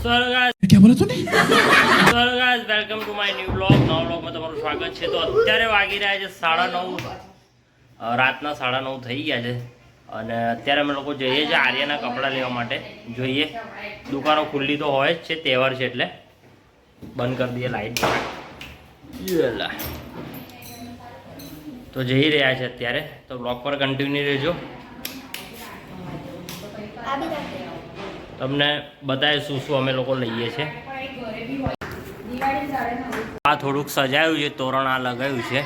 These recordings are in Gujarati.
સર ગાઈસ क्या बोला तूने sir guys welcome to my new blog નવા બ્લોગમાં તમારું સ્વાગત છે તો અત્યારે વાગી રહ્યા છે સાડા નવ અ, રાતના સાડા નવ થઈ ગયા છે અને અત્યારે અમે લોકો જઈએ છીએ આર્યના કપડાં લેવા માટે જોઈએ દુકાનો ખુલ્લી તો હોય જ છે તહેવાર છે એટલે બંધ કરી દઈએ લાઈટ યેલા. તો જઈ રહ્યા છે અત્યારે તો બ્લોગ પર કન્ટિન્યુ રહેજો તમને બતાવે શું શું અમે લોકો લઈએ છીએ. આ થોડુંક સજાયું છે, તોરણ આ લગાવ્યું છે.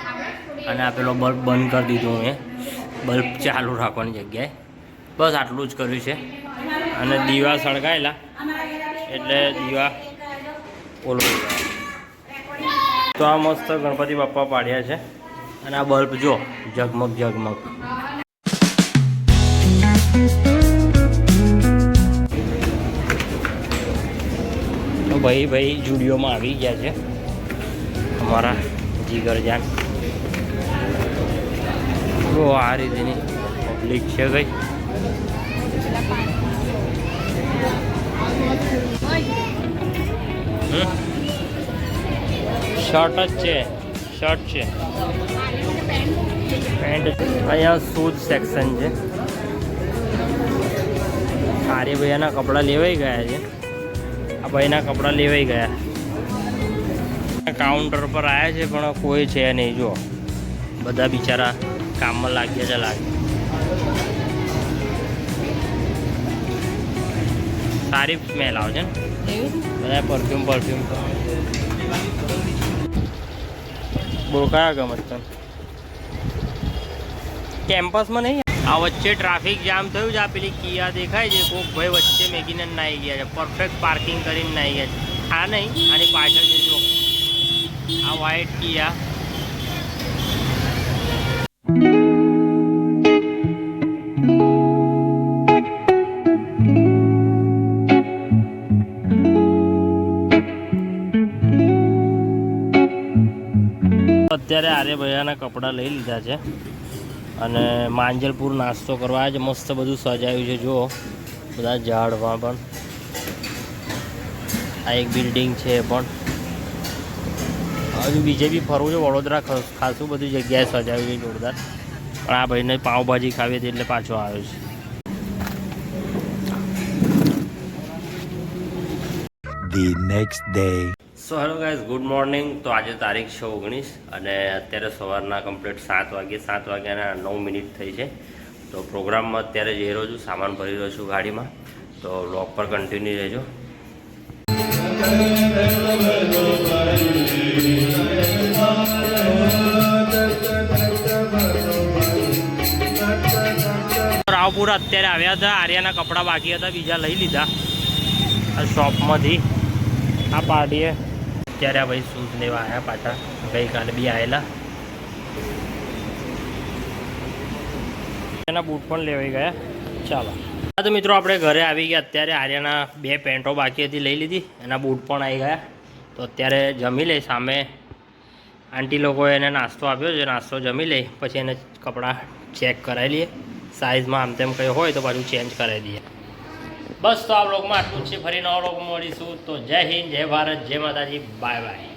અને આ પેલો બલ્બ બંધ કરી દીધો મેં. બલ્બ ચાલુ રાખવાની જગ્યાએ. બસ આટલું જ કર્યું છે. અને દીવા સળગાયેલા. એટલે દીવા ઓલો તો આ મસ્ત ગણપતિ બાપ્પા પાડ્યા છે. અને આ બલ્બ જો, ઝગમગ ઝગમગ. તો ભાઈ ભાઈ જુડિયોમાં આવી ગયા છે. અમારા જીગરજાન તો આ રીતેની પબ્લિક છે ભાઈ. શર્ટ જ છે, શર્ટ છે. પેન્ટ. અહીંયા શૂઝ સેક્શન છે. આર્ય ભૈયાના કપડાં લેવાઈ ગયા છે. આ ભાઈના કપડાં લેવાઈ ગયા. કાઉન્ટર પર આવ્યા છે, પણ કોઈ છે નહીં જો બધા બિચારા કામમાં લાગ્યા છે, લાગે. સારી સ્મેલ આવે છે ને. બધા પરફ્યુમ પરફ્યુમ બોલ, કયા ગમત કેમ્પસમાં નહીં આ વચ્ચે ટ્રાફિક જામ થયું છે. આ પેલી કિયા દેખાય છે. કોક ભાઈ વચ્ચે મેગીને નાહી ગયા છે. પરફેક્ટ પાર્કિંગ કરીને નાહી ગયા છે. આ નહીં, આની પાછળ છે આ વ્હાઈટ કિયા. અત્યારે આર્યભૈયાના કપડાં લઈ લીધા છે. અને માંજલપુર નાસ્તો કરવા. જ મસ્ત બધું સજાયું છે, જુઓ. બધા ઝાડમાં પણ. આ એક બિલ્ડિંગ છે પણ. હજુ બીજે બી ફરવું છે, વડોદરા ખાસું બધી જગ્યાએ સજાવ્યું છે, જોરદાર. પણ આ ભાઈને પાઉંભાજી ખાવી હતી એટલે પાછો આવ્યો છે. The next day. So hello guys good morning તો આજે તારીખ છે ઓગણીસ અને અત્યારે સવારના કમ્પ્લીટ સાત વાગે સાત વાગ્યાના નવ મિનિટ થઈ છે. તો પ્રોગ્રામમાં અત્યારે જઈ રહ્યો છું, સામાન ભરી રહ્યો છું ગાડીમાં. તો વ્લોગ પર કન્ટિન્યુ રહેજો. રાવપુર અત્યારે આવ્યા હતા, આર્યાના કપડાં બાકી હતા, બીજા લઈ લીધા. શોપમાંથી આ પાર્ટીએ. અત્યારે આ ભાઈ શૂઝ લેવા આવ્યા પાછા. ગઈકાલે બી આવેલા એના બૂટ પણ લેવાઈ ગયા. ચાલો. હા તો મિત્રો, આપણે ઘરે આવી ગયા. અત્યારે આર્યાના બે પેન્ટો બાકી હતી લઈ લીધી. એના બૂટ પણ આવી ગયા. તો અત્યારે જમી લઈ સામે. આંટી લોકોએ એને નાસ્તો આપ્યો. છે નાસ્તો જમી લઈ, પછી એને કપડાં ચેક કરાવી લઈએ. સાઇઝમાં આમ તેમ કંઈ હોય તો પાછું ચેન્જ કરાવી દઈએ. બસ તો આ બ્લોગમાં આટલું જ છે. ફરી નવા બ્લોગમાં મળીશું. તો જય હિન્દ, જય ભારત, જય માતાજી. Bye bye.